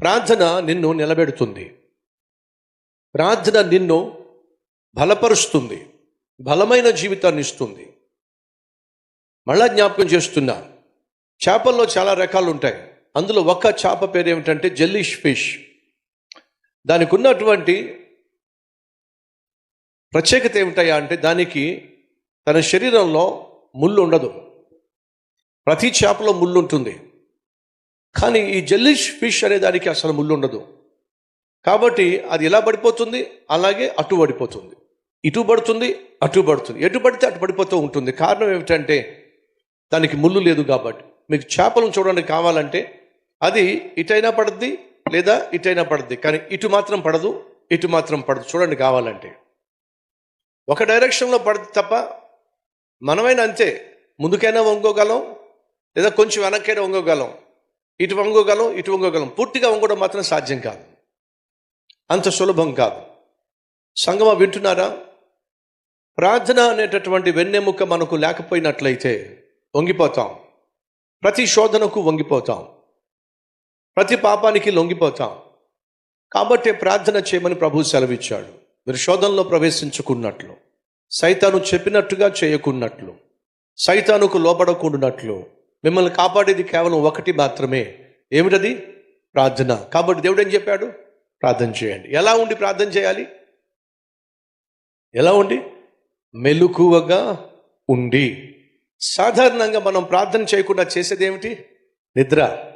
ప్రార్థన నిన్ను నిలబెడుతుంది. ప్రార్థన నిన్ను బలపరుస్తుంది. బలమైన జీవితాన్ని ఇస్తుంది. మళ్ళా జ్ఞాపకం చేస్తున్నా. చేపల్లో చాలా రకాలు ఉంటాయి. అందులో ఒక్క చేప పేరు ఏమిటంటే జెల్లీష్ ఫిష్. దానికి ఉన్నటువంటి ప్రత్యేకత ఏమిటాయా అంటే దానికి తన శరీరంలో ముళ్ళు ఉండదు. ప్రతి చేపలో ముళ్ళు ఉంటుంది. కానీ ఈ జెల్లిష్ ఫిష్ అనే దానికి అసలు ముళ్ళు ఉండదు. కాబట్టి అది ఎలా పడిపోతుంది? అలాగే అటు పడిపోతుంది. ఇటు పడుతుంది అటు పడుతుంది. ఎటు పడితే అటు పడిపోతూ ఉంటుంది. కారణం ఏమిటంటే దానికి ముళ్ళు లేదు కాబట్టి. మీకు చేపలను చూడడానికి కావాలంటే అది ఇటైనా పడుద్ది లేదా ఇటైనా పడుద్ది. కానీ ఇటు మాత్రం పడదు ఇటు మాత్రం పడదు. చూడండి కావాలంటే. ఒక డైరెక్షన్లో పడుతుంది తప్ప మనమైనా అంతే. ముందుకైనా వంగోగలం లేదా కొంచెం వెనక్కైనా వంగోగలం. ఇటు వంగగలం ఇటు వంగగలం. పూర్తిగా వంగడం మాత్రం సాధ్యం కాదు. అంత సులభం కాదు. సంగమ వింటున్నారా? ప్రార్థన అనేటటువంటి వెన్నెముక మనకు లేకపోయినట్లయితే వంగిపోతాం. ప్రతి శోధనకు వంగిపోతాం. ప్రతి పాపానికి లొంగిపోతాం. కాబట్టి ప్రార్థన చేయమని ప్రభు సెలవిచ్చాడు. మీరు శోధనలో ప్రవేశించుకున్నట్లు సైతాను చెప్పినట్టుగా చేయకున్నట్లు సైతానుకు లోపడకుండాట్లు మిమ్మల్ని కాపాడేది కేవలం ఒకటి మాత్రమే. ఏమిటది? ప్రార్థన. కాబట్టి దేవుడు ఏం చెప్పాడు? ప్రార్థన చేయండి. ఎలా ఉండి ప్రార్థన చేయాలి? ఎలా ఉండి? మెలుకువగా ఉండి. సాధారణంగా మనం ప్రార్థన చేయకుండా చేసేది ఏమిటి? నిద్ర.